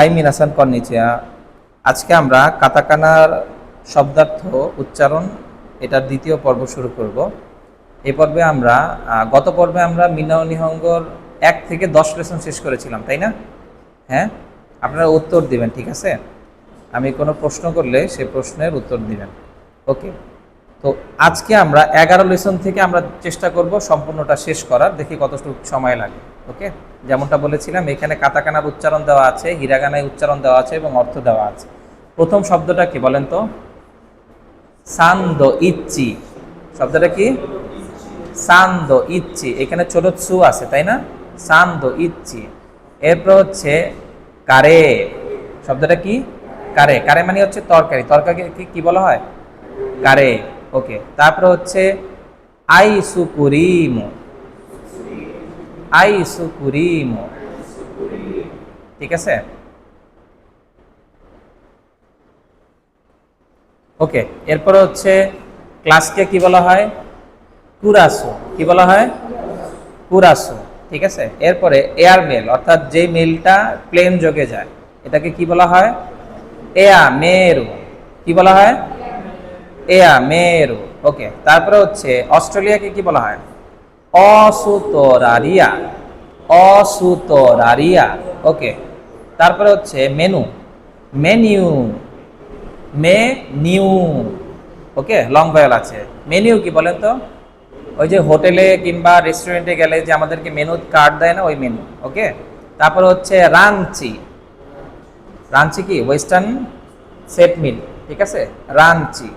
High মিনাসান কর্নিচিয়া। আজকে আমরা কাতাকানার শব্দার্থ উচ্চারণ, এটার দ্বিতীয় পর্ব শুরু করব। এই পর্বে আমরা গত পর্বে আমরা মিনাও নিহঙ্গর এক থেকে দশ লেসন শেষ করেছিলাম, তাই না? হ্যাঁ? আপনারা উত্তর দিবেন, ঠিক আছে? আমি কোনো প্রশ্ন করলে সে প্রশ্নের উত্তর দিবেন। ওকে। তো আজকে আমরা এগারো লেসন থেকে আমরা চেষ্টা করব সম্পূর্ণটা শেষ করার, দেখি কতটুকু সময় লাগে। ওকে? যেমনটা বলেছিলাম, এখানে কাতাকানার উচ্চারণ দেওয়া আছে, হিরাগানায় উচ্চারণ দেওয়া আছে এবং অর্থ দেওয়া আছে। প্রথম শব্দটা কি বলেন তো? সান্দ ইচ্ছি। শব্দটা কি? সান্দ ইচ্ছি। এখানে ছোট সু আছে, তাই না? সান্দ ইচ্ছি। এরপর হচ্ছে কারে। শব্দটা কি? কারে। কারে মানে হচ্ছে তরকারি। তরকারি কি বলা হয়? কারে। ওকে। তারপরে হচ্ছে আই সুকুরিমো আই সুকুরিমো ঠিক আছে? ওকে, এরপর হচ্ছে ক্লাসকে কি বলা হয়? কুরাসো। কি বলা হয়? কুরাসো। ঠিক আছে? এরপরে এয়ার মেল, অর্থাৎ যে মেলটা প্লেন যোগে যায়, এটাকে কি বলা হয়? এয়া মেরু। কি বলা হয়? এয়া মেরু। ওকে, তারপরে হচ্ছে অস্ট্রেলিয়াকে কি বলা হয়? অসুতরারিয়া। অসুতরারিয়া। ওকে, তারপরে হচ্ছে মেনু মেনিউ মে নিউ ওকে লং ভয়েল আছে। মেনিউ কি বলেন তো? ওই যে হোটেলে কিংবা রেস্টুরেন্টে গেলে যে আমাদেরকে মেনু কার্ড দেয় না, ওই মেনু ওকে, তারপরে হচ্ছে রাঞ্চি রাঞ্চি কি? ওয়েস্টার্ন সেট মিল ঠিক আছে? রাঞ্চি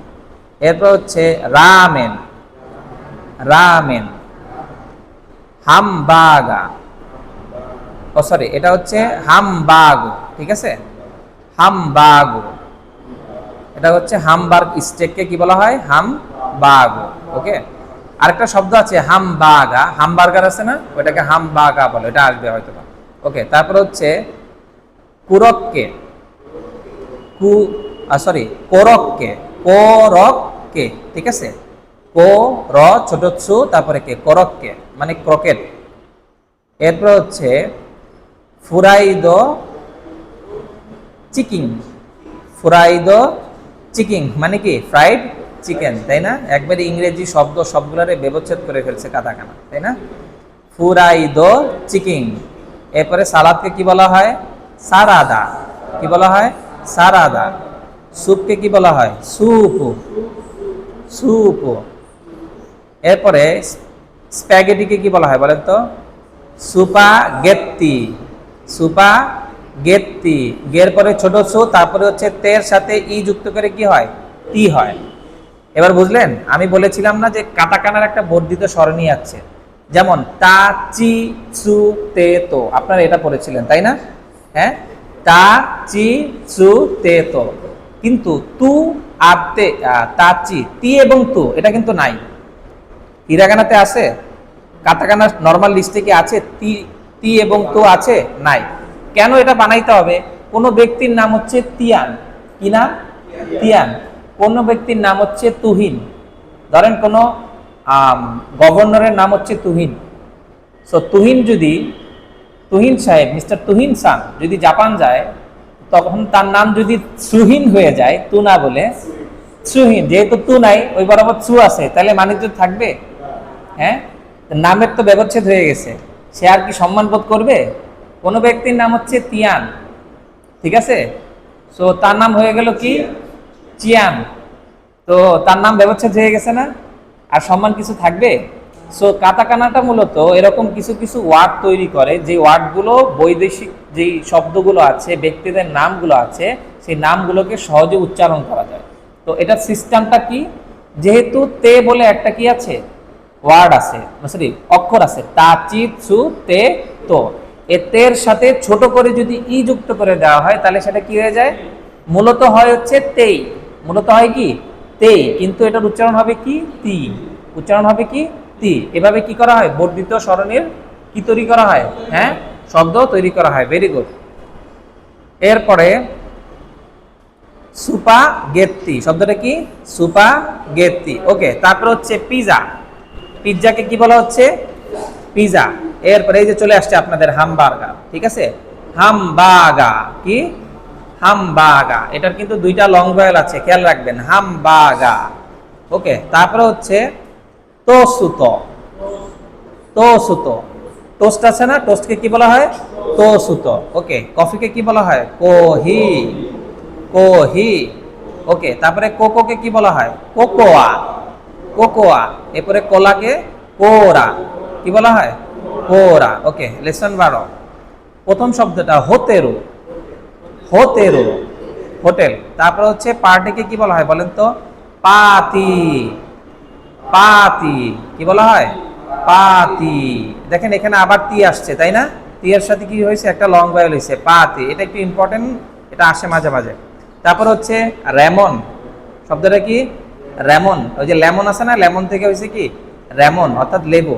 এরপর হচ্ছে রামেন। রামেন। হামবাগা। ও সরি এটা হচ্ছে হামবাগো, ঠিক আছে? হামবাগো। এটা হচ্ছে হামবার্গ স্টেককে কি বলা হয়? হামবাগো, ওকে? আরেকটা শব্দ আছে, হামবাগা। হামবার্গার আছে না? ওটাকে হামবাগা বলে এটা আসবে হয়তো ওকে, তারপর হচ্ছে কুরককে। কু সরি কোরককে কোরককে, ঠিক আছে? কো, র, ছোট ছু, তারপরে কে? করককে মানে ক্রকেট। এরপর হচ্ছে ফুরাইদ চিকিং। ফুরাইদ চিকিং মানে কি? ফ্রাইড চিকেন, তাই না? একবারে ইংরেজি শব্দ সবগুলোরে ব্যবচ্ছেদ করে ফেলছে কাতাকানা, তাই না? ফুরাইদ চিকিং। এরপরে সালাদকে কি বলা হয়? সারাদা। কি বলা হয়? সারাদা। স্যুপকে কি বলা হয়? স্যুপ। স্যুপ। এরপরে স্প্যাগেটিকে কি বলা হয় বলেন তো? সুপা গেত্তি সুপা গেত্তি গের পরে ছোট সু, তারপরে হচ্ছে তের সাথে ই যুক্ত করে কি হয়? তি হয়। এবার বুঝলেন? আমি বলেছিলাম না যে কাটাকানার একটা বর্ধিত স্মরণী আছে। যেমন, তা, চি, চু, তে, তো। আপনারা এটা পড়েছিলেন, তাই না? হ্যাঁ? তা, চি, চু, তে, তো। কিন্তু তু আর তে তা, চি, তি এবং তু, এটা কিন্তু নাই। হিরাগানাতে আছে কাতাকানা নর্মাল লিস্টে কি আছে? তি তি এবং তো আছে? নাই। কেন এটা বানাইতে হবে? কোনো ব্যক্তির নাম হচ্ছে তিয়ান। কি নাম? তিয়ান। কোন ব্যক্তির নাম হচ্ছে তুহিন। ধরেন কোনো গভর্নরের নাম হচ্ছে তুহিন। সো তুহিন যদি, তুহিন সাহেব মিস্টার তুহিন সান, যদি জাপান যায়, তখন তার নাম যদি সুহিন হয়ে যায়, তু না বলে, সুহিন। যেহেতু তু নাই, ওই বরাবর সু আছে, তাহলে মানিজ্য থাকবে? হ্যাঁ? নামের তো ব্যবচ্ছেদ হয়ে গেছে। সে আর কি সম্মান বোধ করবে? কোনো ব্যক্তির নাম হচ্ছে তিয়ান। ঠিক আছে? সো তার নাম হয়ে গেল কি? চিয়ান। তো তার নাম ব্যবচ্ছেদ হয়ে গেছে না? আর সম্মান কিছু থাকবে? সো কাতাকানাটা মূলত এরকম কিছু কিছু ওয়ার্ড তৈরি করে যে ওয়ার্ডগুলো বৈদেশিক যেই শব্দগুলো আছে, ব্যক্তিদের নামগুলো আছে, সেই নামগুলোকে সহজে উচ্চারণ করা যায়। তো এটার সিস্টেমটা কি? যেহেতু তে বলে একটা কি আছে? ওয়ার্ড আছে সরি অক্ষর আছে, তা চিত সু, তে, তো। এ তের সাথে ছোট করে যদি ই যুক্ত করে দেওয়া হয়, তাহলে সেটা কি হয়ে যায়? মূলত হয় হচ্ছে তেই মূলত হয় কি? তে। কিন্তু এটার উচ্চারণ হবে কি? তি। উচ্চারণ হবে কি? তি। এভাবে কি করা হয়? বর্ধিত স্মরণের কি তৈরি করা হয়? হ্যাঁ? শব্দ তৈরি করা হয়। ভেরি গুড এরপরে সুপা গেত্তি শব্দটা কি? সুপা গেত্তি ওকে তারপর হচ্ছে পিজা। পিৎজাকে কি বলা হচ্ছে? পিজা এরপরে এই যে চলে আসছে আপনাদের হামবার্গার, ঠিক আছে? হামবাগা, কি? হামবাগা। এটার কিন্তু দুইটা লং ভয়েল আছে, খেয়াল রাখবেন, হামবাগা। ওকে, তারপরে হচ্ছে তোসুত। তোসুত। টোস্ট আছে না? টোস্টকে কি বলা হয়? তোসুত। ওকে, কফিকে কি বলা হয়? কোহি। কোহি। ওকে, তারপরে কোকোকে কি বলা হয়? কোকোয়া। কোকোয়া। এরপরে কলাকে কোরা। কি বলা হয়? কোরা। ওকে, লেসন বারো। প্রথম শব্দটা হোতেরু। হোতেরু। হোটেল। তারপর হচ্ছে পার্টিকে কি বলা হয় বলেন তো? পাতি। পাতি। কি বলা হয়? পাতি। দেখেন এখানে আবার তি আসছে, তাই না? তি এর সাথে কি হয়েছে? একটা লং ভয়েল হয়েছে, পাতি। এটা একটু ইম্পর্টেন্ট এটা আসে মাঝে মাঝে। তারপর হচ্ছে রেমন। শব্দটা কি? রেমন, ওই যে লেমন আছে না, লেমন থেকে হয়েছে কি? রেমন, অর্থাৎ লেবু।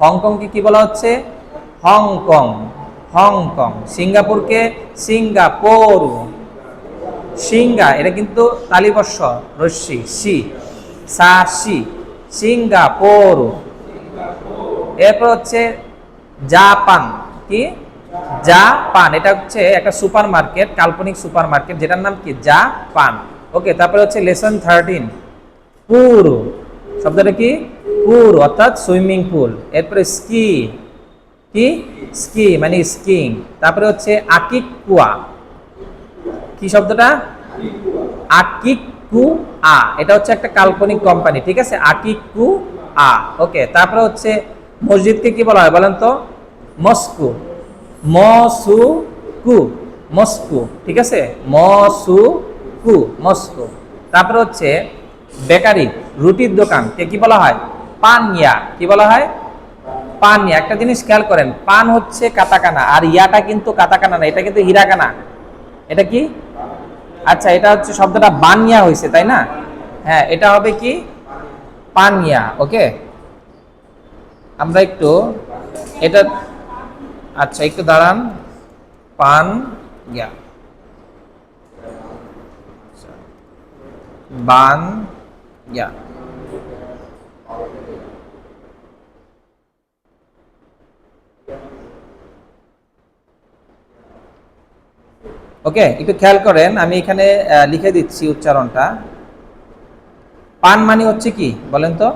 হংকংকে কি বলা হচ্ছে? Hong Kong Hong Kong. সিঙ্গাপুরকে Singapore. সিঙ্গা, এটা কিন্তু তালিবর্ষ, রশ্মি সি সা সি সিঙ্গাপুর। এরপর হচ্ছে জাপান, কি? জাপান, এটা হচ্ছে একটা সুপার মার্কেট কাল্পনিক সুপার মার্কেট যেটার নাম কি? জাপান। ওকে, তারপরে হচ্ছে লেসন থার্টিন। পুর শব্দটা কি? পুর অর্থাৎ সুইমিং পুল। এরপরে স্কি। কি? স্কি মানে স্কিং। তারপরে হচ্ছে আকিকুয়া কি শব্দটা? আকিকু আ এটা হচ্ছে একটা কাল্পনিক কোম্পানি ঠিক আছে? আকিকু আ ওকে, তারপরে হচ্ছে মসজিদকে কি বলা হয় বলেন তো? মস্কু। মসু কু মস্কু, ঠিক আছে? মসু কু মস্কু। তারপরে হচ্ছে বেকারি, রুটির দোকান, কে কি বলা হয়? পান পানিয়া কি বলা হয়? পান পানিয়া একটা জিনিস খেয়াল করেন, পান হচ্ছে কাতাকানা, আর ইয়াটা কিন্তু কাতাকানা না, এটা কিন্তু হিরাকানা। এটা কি? আচ্ছা এটা হচ্ছে শব্দটা বানিয়া হয়েছে তাই না? হ্যাঁ এটা হবে কি? পানিয়া ওকে? আমরা একটু, এটা আচ্ছা একটু দাঁড়ান। পান ইয়া বান ইয়া ওকে একটু খেয়াল করেন, আমি এখানে লিখে দিচ্ছি উচ্চারণটা। পান মানে হচ্ছে কি? বলেন তো।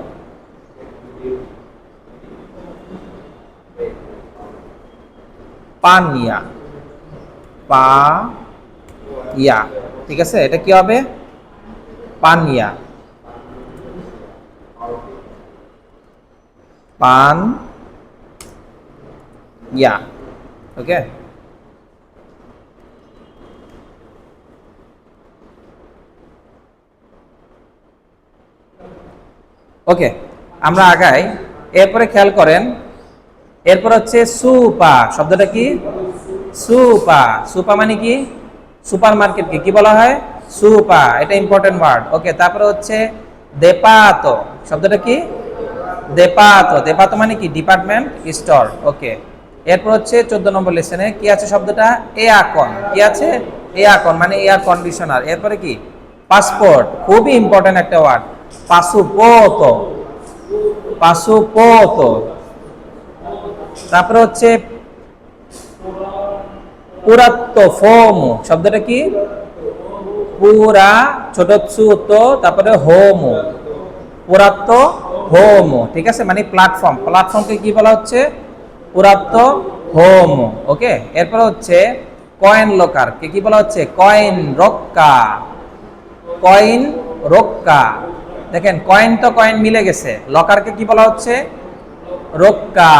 পানিয়া। পা ইয়া ঠিক আছে? এটা কি হবে? পানিয়া। পান ইয়া ওকে ওকে আমরা আগাই। এরপরে খেয়াল করেন। এরপর হচ্ছে সুপা। শব্দটা কি? সুপা। সুপা মানে কি? সুপার মার্কেটকে কি বলা হয়? সুপা। এটা ইম্পর্টেন্ট ওয়ার্ড ওকে তারপরে হচ্ছে দেপাত। শব্দটা কি? দেপাত দেপাত মানে কি? ডিপার্টমেন্ট স্টোর ওকে এরপর হচ্ছে চোদ্দ নম্বর লেসনে কি আছে শব্দটা? এয়াকন কি আছে? এয়াকন মানে এয়ার কন্ডিশনার এরপরে কি? পাসপোর্ট খুবই ইম্পর্টেন্ট একটা ওয়ার্ড পাসুপোত পাসুপোত তারপরে হচ্ছে পুরাত্ত ফোম শব্দটা কি? পুরা ছোট সুত তারপরে হোম। পুরাত্ত হোম, ঠিক আছে? মানে প্ল্যাটফর্ম প্ল্যাটফর্মকে কি বলা হচ্ছে? পুরাত্ত হোম ওকে এরপর হচ্ছে কয়েন লোকার কে কি বলা হচ্ছে? কয়েন রক্কা কয়েন রক্কা দেখেন কয়েন তো কয়েন মিলে গেছে। লকারকে কি বলা হচ্ছে? রক্কা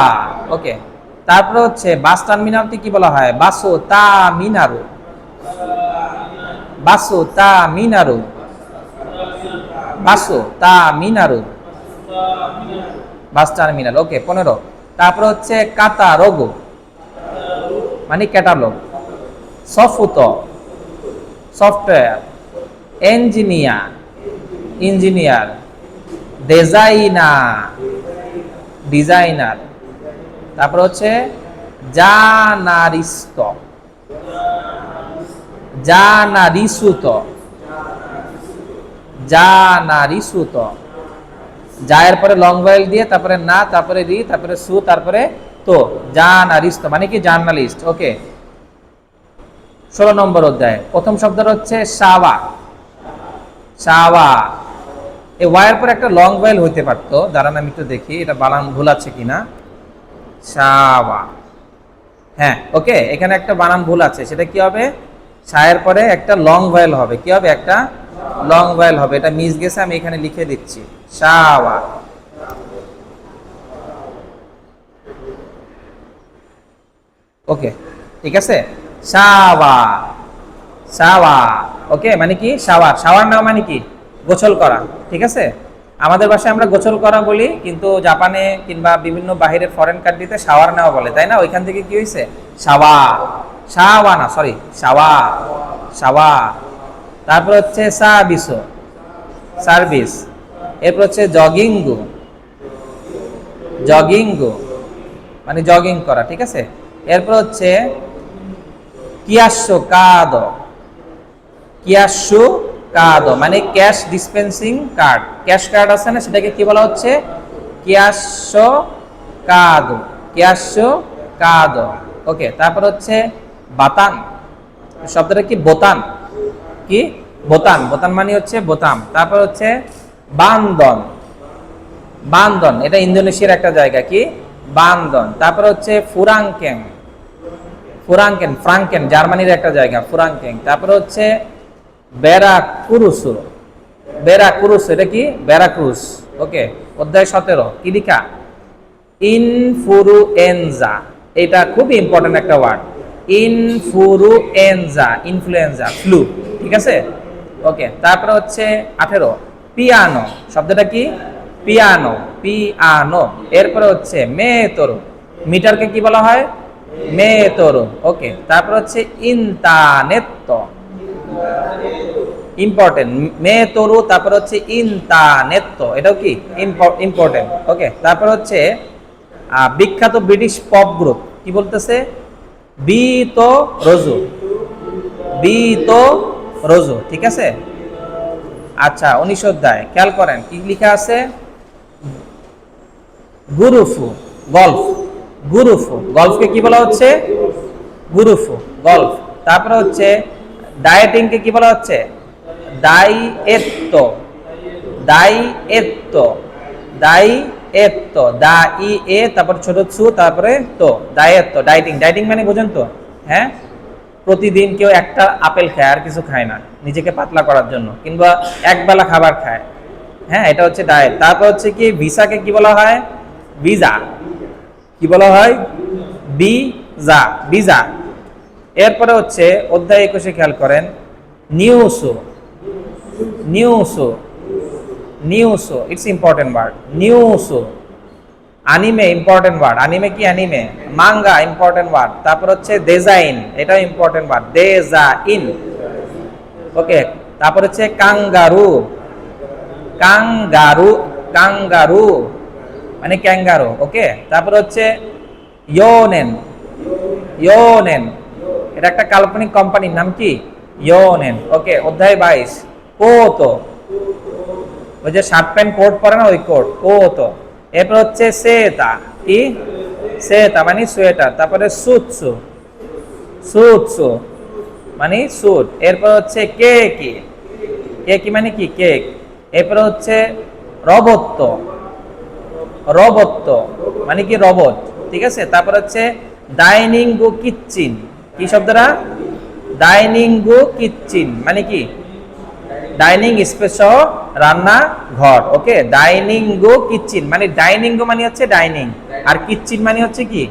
ওকে তারপরে হচ্ছে বাস টার্মিনালকে কি বলা হয়? বাসো তা মিনারু বাসো তা মিনারু বাসো তা মিনারু বাস টার্মিনাল, ওকে, পনেরো। তারপর হচ্ছে কাতা রোগো মানে catalogue. সফুত, software, engineer engineer, designer designer. তারপর হচ্ছে জানারিস্ত, জানারিসুত জানারিসুত। জায়ের পরে লং ভয়েল দিয়ে, তারপরে না, তারপরে রি, তারপরে সু, তারপরে তো জানারিস্ত মানে কি জার্নালিস্ট ওকে ষোলো নম্বর অধ্যায়, প্রথম শব্দটা হচ্ছে সাওয়া। সাওয়া। এই ওয়ার পর একটা লং ওয়েল হইতে পারতো, দাঁড়ান আমি একটু দেখি, এটা বানান ভুল আছে কিনা? সাওয়া। হ্যাঁ ওকে এখানে একটা বানান ভুল আছে, সেটা কি হবে? ছায়ের পরে একটা লং ভয়েল হবে, কি হবে? একটা লং ভয়েল হবে। এটা মিস গেছে, আমি এখানে লিখে দিচ্ছি। সাওয়া ওকে ঠিক আছে? সাওয়া সাওয়া ওকে মানে কি? শাওয়ার শাওয়ার নাও মানে কি? গোসল করা। ঠিক আছে? আমাদের ভাষায় আমরা গোসল করা বলি, কিন্তু জাপানে কিংবা বিভিন্ন বাহিরের ফরেন কান্ট্রিতে শাওয়ার নেওয়া বলে, তাই না? ওইখান থেকে কি হয়েছে শাওয়া শাওয়া না সরি শাওয়া শাওয়া তারপর হচ্ছে সাবিসো, সার্ভিস। এরপর হচ্ছে জগিংগু জগিংগু মানে জগিং করা, ঠিক আছে? এরপর হচ্ছে কিয়াশো কাদ কিয়াশু কাদ মানে cash dispensing card. Cash card আছে না? সেটাকে কি বলা হচ্ছে? কিয়াশো কাদ কিয়াশো কাদ ওকে, তারপর হচ্ছে বাতান। শব্দটা কি? বোতান। কি? বোতান বোতান মানে হচ্ছে বোতাম। তারপর হচ্ছে বান্দন বান্দন এটা ইন্দোনেশিয়ার একটা জায়গা কি? বান্দন তারপর হচ্ছে ফুরাংকেং। ফুরাংকেন ফ্রাঙ্কেন জার্মানির একটা জায়গা, ফুরাংকেং। তারপর হচ্ছে বেরাকুরুসু। বেরাকুরুস, এটা কি? বেরাক্রুস। ওকে, অধ্যায় সতেরো, কি লিখা? ইনফ্লুয়েঞ্জা। এটা খুব ইম্পর্টেন্ট একটা ওয়ার্ড ইনফ্লুয়েঞ্জা ইনফ্লুয়েঞ্জা, ফ্লু, ঠিক আছে? ওকে, তারপরে হচ্ছে আঠেরো, পিয়ানো, শব্দটা কি? Piano piano. এরপরে হচ্ছে মেতরু মিটারকে কি বলা হয়? মেতরু ওকে, তারপর হচ্ছে ইন্টারনেট ইম্পর্টেন্ট মে তরু তারপর হচ্ছে ইন্টারনেট এটাও কি? ইম্পর্টেন্ট ওকে, তারপর হচ্ছে বিখ্যাত ব্রিটিশ পপ গ্রুপ কি বলতেছে? বি তো রজু। বি তো রজু, ঠিক আছে? আচ্ছা উনিশ অধ্যায়, খেয়াল করেন, কি লেখা আছে? গুরুফু, গল্ফ। গুরুফু, গল্ফকে কি বলা হচ্ছে? গুরুফু, গল্ফ। তারপরে হচ্ছে, ডায়েটিংকে কি বলা হচ্ছে? ডাই এত্ত ডাই ডাই এত্ত, দা, ই, এ, তারপর ছোট সু, তারপরে তো ডায়েত্ত ডাইটিং। ডাইটিং মানে বোঝেন তো? হ্যাঁ? প্রতিদিন কেউ একটা আপেল খায়, আর কিছু খায় না। নিজেকে পাতলা করার জন্য, কিংবা একবেলা খাবার খায়। হ্যাঁ এটা হচ্ছে ডায়েট। তারপর হচ্ছে কি, ভিসাকে কি বলা হয়? ভিসা কি বলা হয়? বিজা ভিসা এরপরে হচ্ছে, অধ্যায় একুশে খেয়াল করেন নিউসো নিউসো নিউসো ইটস ইম্পর্টেন্ট ওয়ার্ড নিউসো আনিমে ইম্পর্টেন্ট ওয়ার্ড আনিমে কি অ্যানিমে মাঙ্গা ইম্পর্টেন্ট ওয়ার্ড তারপর হচ্ছে ডিজাইন এটাও ইম্পর্টেন্ট ওয়ার্ড দেজা ইন ওকে তারপর হচ্ছে কাঙ্গারু কাঙ্গারু কাঙ্গারু মানে ক্যাঙ্গারু ওকে তারপর হচ্ছে ইয়োনেন ইয়োনেন এটা একটা কাল্পনিক কোম্পানির নাম কি? ইয়োনেন ওকে অধ্যায় বাইশ কোতো ওই যে শার্ট প্যান্ট কোট পরে না, ওই কোট। ও তো। এরপর হচ্ছে সেতা। কি? সেতা মানে সোয়েটার। তারপরে সুৎসু সুৎসু মানে সুট এরপর হচ্ছে কে কি কে কি মানে কি? কেক। এরপর হচ্ছে রবত্ব। রবত্ব মানে কি রবট? ঠিক আছে? তারপর হচ্ছে ডাইনিং গো কিচেন। কি শব্দটা? ডাইনিং গো কিচেন মানে কি? ডাইনিং স্পেস সহ রান্না ঘর, ওকে? ডাইনিং গো কিচেন মানে ডাইনিং গো মানে হচ্ছে ডাইনিং। আর কিচেন মানে হচ্ছে কি?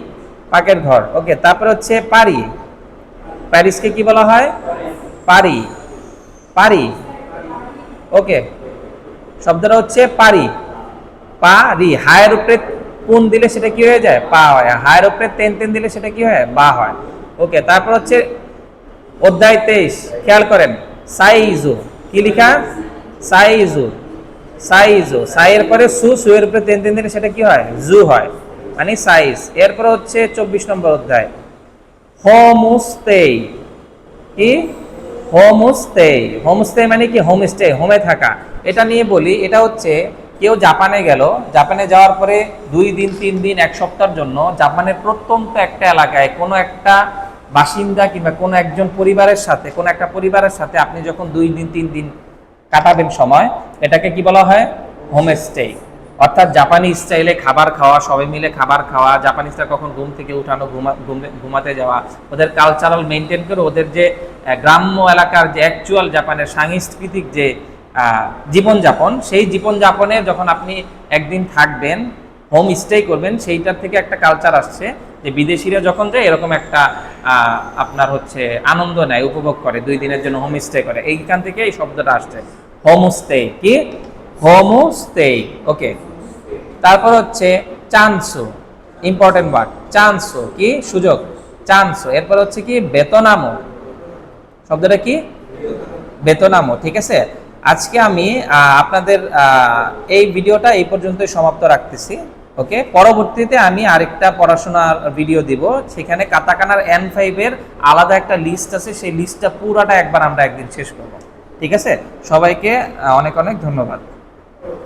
পাকের ঘর, ওকে? তারপর হচ্ছে পারি। প্যারিসকে কি বলা হয়? পারি। পারি। ওকে? শব্দটা হচ্ছে পারি। পারি। হায়ের উপরে কোন দিলে সেটা কি হয়ে যায়? পা হয়। হায়ের উপরে তেন তেন দিলে সেটা কি হয়? বা হয়। ওকে? তারপর হচ্ছে অধ্যায় তেইশ। খেয়াল করেন। সাইজু। কি লিখা? সাইজু। সাইজু। সাইয়ের পরে সু, সুয়ের উপরে তেন তেন দিলে সেটা কি হয়? জু হয়। মানে সাইজ। এরপর হচ্ছে চব্বিশ নম্বর অধ্যায়। হোমস্টে কি? হোমস্টে হোমস্টে মানে কি? হোমস্টে, হোমে থাকা। এটা নিয়ে বলি, এটা হচ্ছে কেউ জাপানে গেল। জাপানে যাওয়ার পরে দুই দিন, তিন দিন, এক সপ্তাহের জন্য জাপানের প্রত্যন্ত একটা এলাকায় কোনো একটা বাসিন্দা কিংবা কোনো একজন পরিবারের সাথে, কোনো একটা পরিবারের সাথে আপনি যখন দুই দিন, তিন দিন কাটাবেন সময়, এটাকে কি বলা হয়? হোমস্টে অর্থাৎ জাপানি স্টাইলে খাবার খাওয়া সবাই মিলে খাবার খাওয়া জাপানি জাপানিজরা কখন ঘুম থেকে উঠানো ঘুমাতে যাওয়া, ওদের কালচারাল মেনটেন করে ওদের যে গ্রাম্য এলাকার যে অ্যাকচুয়াল জাপানের সাংস্কৃতিক যে জীবনযাপন, সেই জীবনযাপনে যখন আপনি একদিন থাকবেন হোম স্টে করবেন, সেইটার থেকে একটা কালচার আসছে। যে বিদেশিরা যখন যায়, এরকম একটা আপনার হচ্ছে আনন্দ নেয়, উপভোগ করে, দুই দিনের জন্য হোম স্টে করে। এইখান থেকে এই শব্দটা আসছে। হোম স্টে কি? হোম স্টে ওকে তারপর হচ্ছে চান্সু ইম্পর্টেন্ট ওয়ার্ড চান্সু কি? সুযোগ, চান্সু। এরপর হচ্ছে কি? বেতনামো। শব্দটা কি? বেতনামো, ঠিক আছে? আজকে আমি আপনাদের এই ভিডিওটা এই পর্যন্তই সমাপ্ত রাখতেছি। ওকে পরবর্তীতে আমি আরেকটা পড়াশোনার ভিডিও দিব। সেখানে কাতাকানার এন ফাইভের আলাদা একটা লিস্ট আছে। সেই লিস্টটা পুরাটা একবার আমরা একদিন শেষ করব। ঠিক আছে? সবাইকে অনেক অনেক ধন্যবাদ।